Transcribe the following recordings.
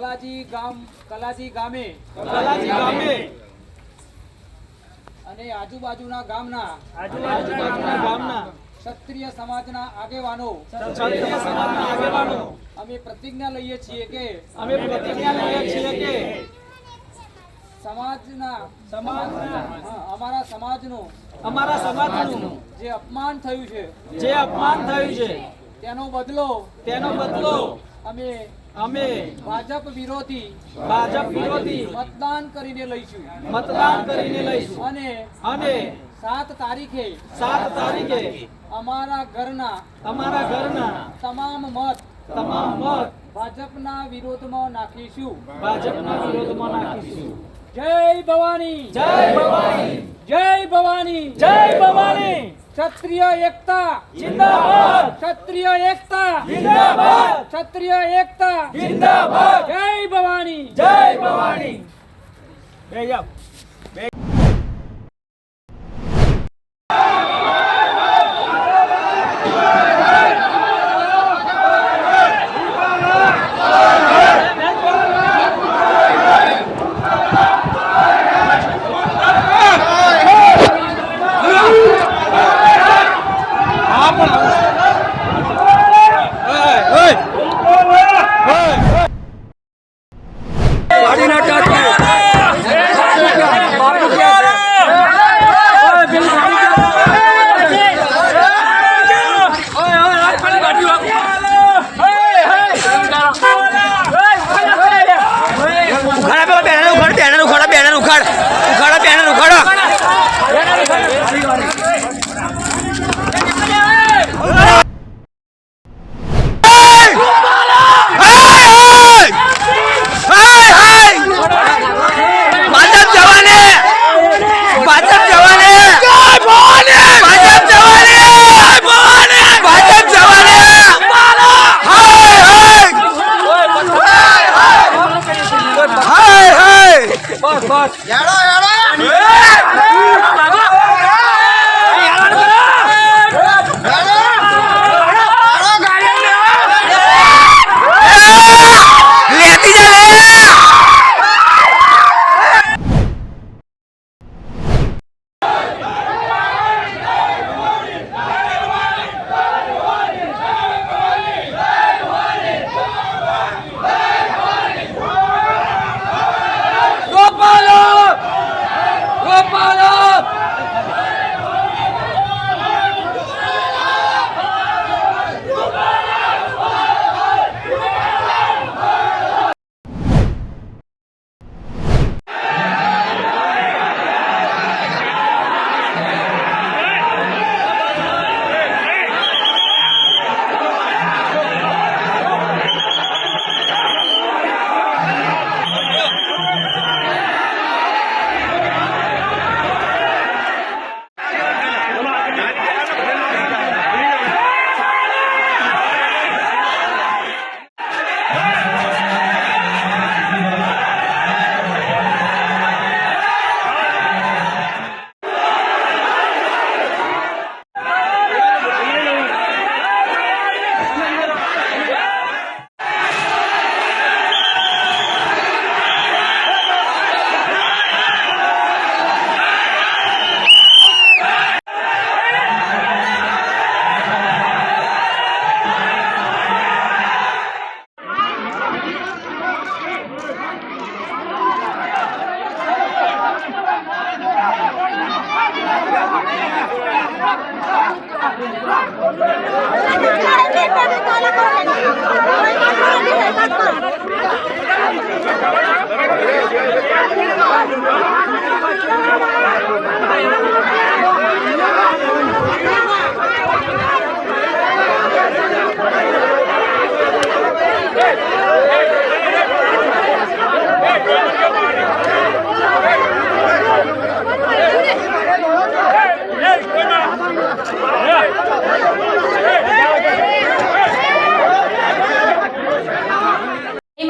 કલાજી ગામ કલાજી ગામે. કલાજી ગામે. અને આજુબાજુના ગામના આજુબાજુના ગામના. ક્ષત્રિય સમાજના આગેવાનો. ક્ષત્રિય સમાજના આગેવાનો. અમે પ્રતિજ્ઞા લઈએ છીએ કે અમે પ્રતિજ્ઞા લઈએ છીએ કે સમાજના સમાજના અમારા સમાજનો અમારા સમાજનું જે અપમાન થયું છે જે અપમાન થયું છે તેનો બદલો તેનો બદલો અમે અમે ભાજપ વિરોધી ભાજપ વિરોધી મતદાન કરીને લઈશું. મતદાન કરીને લઈશું. અને અને સાત તારીખે સાત તારીખે અમારા ઘરના અમારા ઘરના તમામ મત તમામ મત ભાજપના વિરોધમાં નાખીશું. ભાજપના વિરોધમાં નાખીશું. જય ભવાની. જય ભવાની. જય ભવાની. જય ભવાની. ક્ષત્રિય એકતા. જિંદાબાદ. ક્ષત્રિય એકતા. જિંદાબાદ. ક્ષત્રિય એકતા. જિંદાબાદ. જય ભવાની. જય ભવાની. બે જાવ જય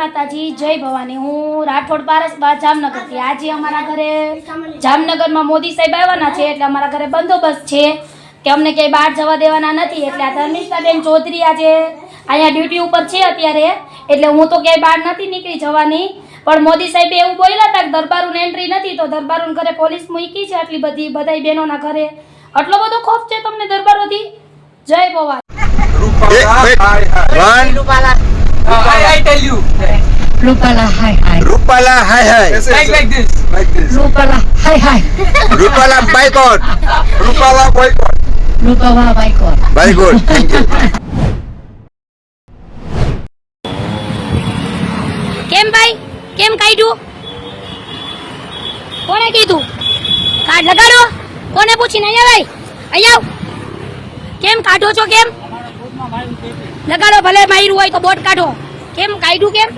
માતાજી જય ભવાની. હું રાઠોડ પારસબા જામનગરથી આજે અમારા ઘરે જામનગરમાં મોદી સાહેબ આવવાના છે એટલે અમારા ઘરે બંદોબસ્ત છે. કે અમને ક્યાંય બહાર જવા દેવાના નથી. એટલે આ ધર્મિષ્ઠાબેન ચૌધરી આજે અહીંયા ડ્યુટી ઉપર છે અત્યારે. એટલે હું તો ક્યાંય બહાર નથી નીકળી જવાની. પણ મોદી સાહેબે એવું બોલ્યા હતા કે દરબારું એન્ટ્રી નથી તો દરબારું ઘરે પોલીસ મૂકી છે આટલી બધી બધાય બહેનોના ઘરે. આટલો બધો ખોફ છે તમને દરબારોથી? જય Bhavani. One. Rupala, hi, hi. Rupala, hi, hi. Rupala, hi, hi. Rupala, boycott. Rupala, boycott. Rupawa, Baikor. Very good. Thank you. કેમ ભાઈ કેમ કાઢ્યું કોને કીધું કાર્ડ લગાડો કોને પૂછીને અહીંયા ભાઈ અહીંયા આવ કેમ કાઢો છો કેમ લગાડો ભલે માયરું હોય તો બોટ કાઢો. કેમ કાઢ્યું કેમ?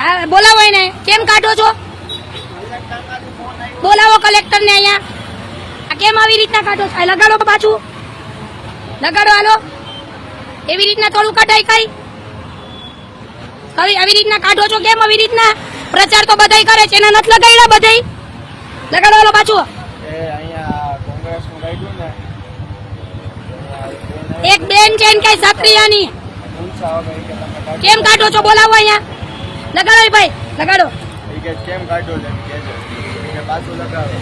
હા બોલાવો એને. કેમ કાઢો છો? બોલાવો કલેક્ટર ને અહીંયા. આ કેમ આવી રીતના કાઢો છો? લગાડો પાછું. લગાડો હાલો. એવી રીતના થોડું કઢાઈ કઈ. કઈ આવી રીતના કાઢો છો? કેમ આવી રીતના? પ્રચાર તો બધાય કરે છે એના નથી લગાડ્યા બધાય. લગાડો હાલો પાછું. એક બેન છે કઈ ક્ષત્રિયની કેમ કાઢો છો? બોલાવો અહીંયા. લગાડો ભાઈ, લગાડો. કેમ કાઢો છે પાછું લગાવો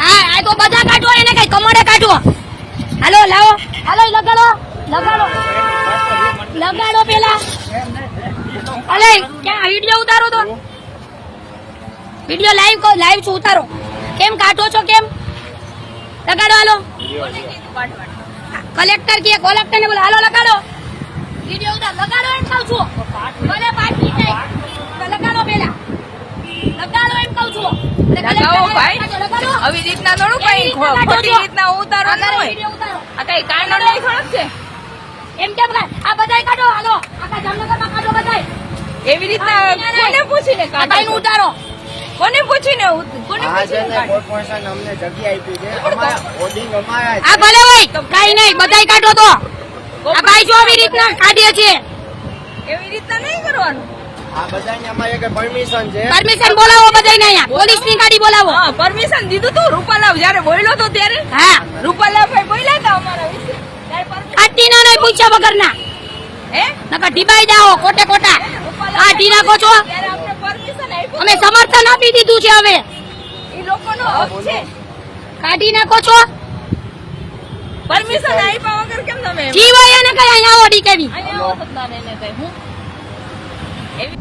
હા, આ તો બધા કાઢો, એને કઈ કમળે કાઢો. હાલો, લાવો. હાલો, લગાડો લગાડો. લગાડો પેલા. અલે, ક્યાં, વીડિયો ઉતારો તો. વિડિયો લાઈવ લાઈવ છું, ઉતારો. કેમ કાઢો છો કેમ? લગાડો હાલો. કલેક્ટર કે કલેક્ટર ને બોલો હાલો લગાડો. વિડિયો ઉતાર લગાડો એમ કહું છું. ભલે પાછી તો લગાડો પેલા લગાડો એમ કહું છું. લગાવો ભાઈ. આવી રીતના થોડું કઈ ખોટી રીતના ઉતારો ન હોય. આ કઈ કાંડો નહીં થોડોક છે? એમ કેમ? આ બધાય કાઢો હાલો. આખા જામનગરમાં કાઢો બધાય. એવી રીતના. કોને પૂછીને કાઢો ઉતારો. કોને પૂછીને કોને પૂછીને કોર્પોરેશન અમને જગ્યા આપી છે. અમારા હોર્ડિંગ અમારા આ ભલે હોય કાઈ નહીં બધાય કાઢો તો. આ ભાઈ જો આવી રીતના કાઢીએ છે. એવી રીતના નહીં કરવાનું? આ બધાને અમારે કે પરમિશન છે. પરમિશન બોલાવો બધાયને અહીંયા. પોલીસની ગાડી બોલાવો. હા પરમિશન દીધું તું રૂપાલાવ. જ્યારે બોલ્યો તો ત્યારે? હા. રૂપાલાવ ભાઈ બોલ્યા હતા અમારા વિશે? નહીં પૂછ્યા વગરના. હે? નકર ઢીબાઈ જાઓ કોટે કોટા આ ટીના કો છો ત્યારે અમને પરમિશન આપ્યું અમે સમર્થન આપી દીધું છે હવે. એ લોકોનો હક છે. કાઢી નાખો છો. પરમિશન આપ્યા વગર કેમ તમે જીવાય એને કઈ અહીંયા આવો ડીકેવી અહીંયા તારે એને કઈ હું? એવી